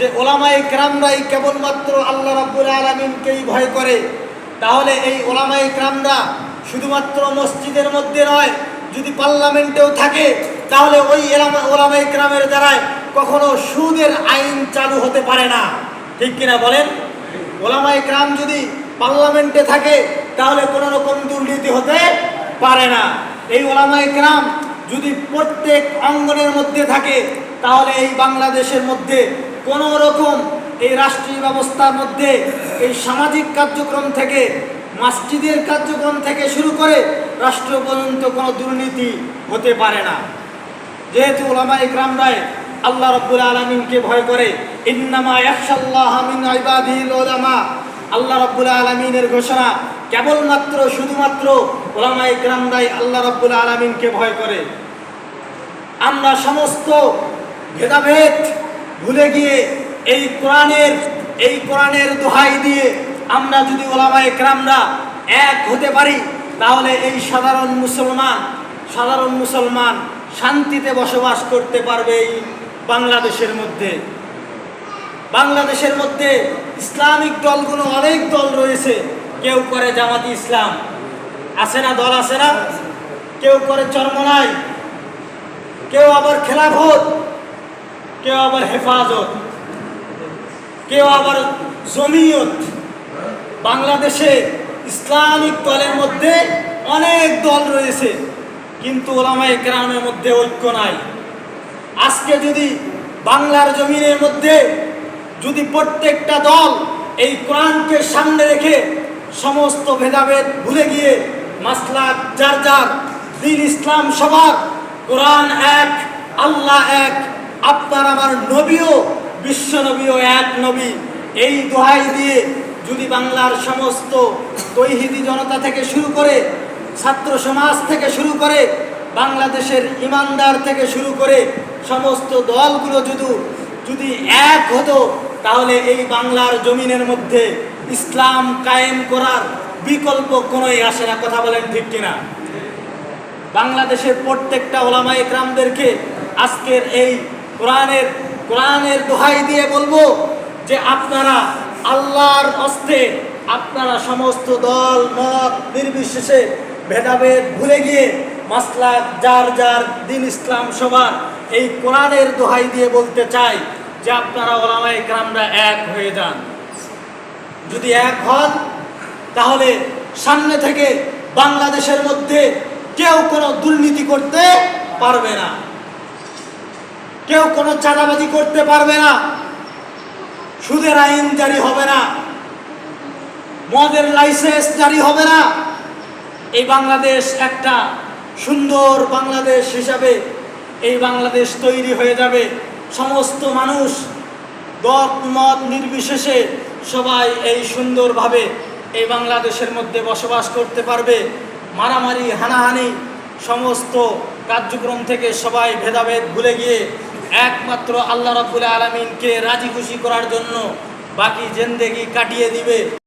যে ওলামাই ক্রামরাই কেবলমাত্র আল্লাহ রাব্বুল আলমিনকেই ভয় করে, তাহলে এই ওলামাই ক্রামরা শুধুমাত্র মসজিদের মধ্যে নয়, যদি পার্লামেন্টেও থাকে, তাহলে ওই ওলামাই ক্রামের দ্বারায় কখনো সুদের আইন চালু হতে পারে না। ঠিক কিনা বলেন? ওলামাই ক্রাম যদি পার্লামেন্টে থাকে, তাহলে কোনো রকম দুর্নীতি হতে পারে না। এই ওলামাই ক্রাম যদি প্রত্যেক অঙ্গনের মধ্যে থাকে, তাহলে এই বাংলাদেশের মধ্যে কোনো রকম এই রাষ্ট্রীয় ব্যবস্থার মধ্যে এই সামাজিক কার্যক্রম থেকে, মসজিদের কার্যক্রম থেকে শুরু করে রাষ্ট্র পর্যন্ত কোনো দুর্নীতি হতে পারে না। যেহেতু ওলামা ইকরাম রায় আল্লাহ রব্বুল আলমিনকে ভয় করে, ইন্নামা মিন উলামা। আল্লাহ রব্বুল আলমিনের ঘোষণা কেবলমাত্র, শুধুমাত্র ওলামা ইকরাম রায় আল্লাহ রব্বুল আলমিনকে ভয় করে। আমরা সমস্ত ভেদাভেদ ভুলে গিয়ে এই কোরআনের এই কোরআনের দোহাই দিয়ে আমরা যদি ওলামা একরামরা এক হতে পারি, তাহলে এই সাধারণ মুসলমান সাধারণ মুসলমান শান্তিতে বসবাস করতে পারবে এই বাংলাদেশের মধ্যে। বাংলাদেশের মধ্যে ইসলামিক দলগুলো অনেক দল রয়েছে। কেউ করে জামাতি ইসলাম, আছে না দল আছে না? কেউ করে চরমনাই, কেউ আবার খেলাফত কেউ আবার হেফাজত, কেউ আবার জমিয়ত। বাংলাদেশে ইসলামিক দলের মধ্যে অনেক দল রয়েছে, কিন্তু ওলামাই গ্রামের মধ্যে ঐক্য নাই। আজকে যদি বাংলার জমিনের মধ্যে যদি প্রত্যেকটা দল এই কোরআনকে সামনে রেখে সমস্ত ভেদাভেদ ভুলে গিয়ে মাসলাক যার যার, দিন ইসলাম সবার, কোরআন এক, আল্লাহ এক আপনার আমার নবীও, বিশ্ব নবীও এক নবী। এই দোহাই দিয়ে যদি বাংলার সমস্ত তৈহিদি জনতা থেকে শুরু করে, ছাত্র সমাজ থেকে শুরু করে, বাংলাদেশের ইমানদার থেকে শুরু করে, সমস্ত দলগুলো যদি যদি এক হতো, তাহলে এই বাংলার জমিনের মধ্যে ইসলাম কায়েম করার বিকল্প কোনোই আসে না। কথা বলেন ঠিক কিনা? বাংলাদেশের প্রত্যেকটা ওলামা একরামদেরকে আজকের এই কোরআনের কোরআনের দোহাই দিয়ে বলব যে আপনারা আল্লাহর অস্তে আপনারা সমস্ত দল, মত নির্বিশেষে ভেদাভেদ ভুলে গিয়ে মাসলা যার যার দিন ইসলাম সবার এই কোরআনের দোহাই দিয়ে বলতে চাই যে আপনারা ওলামা একরামরা এক হয়ে যান। যদি এক হন, তাহলে সামনে থেকে বাংলাদেশের মধ্যে কেউ কোনো দুর্নীতি করতে পারবে না। কেউ কোনো চাঁদাবাজি করতে পারবে না। সুদের আইন জারি হবে না। মদের লাইসেন্স জারি হবে না। এই বাংলাদেশ একটা সুন্দর বাংলাদেশ হিসাবে এই বাংলাদেশ তৈরি হয়ে যাবে। সমস্ত মানুষ দল মত নির্বিশেষে সবাই এই সুন্দরভাবে এই বাংলাদেশের মধ্যে বসবাস করতে পারবে। মারামারি, হানাহানি, সমস্ত কার্যক্রম থেকে সবাই ভেদাভেদ ভুলে গিয়ে একমাত্র আল্লাহ রব্বুল আলমিনকে রাজি খুশি করার জন্য বাকি জেন্দেগি কাটিয়ে দিবে।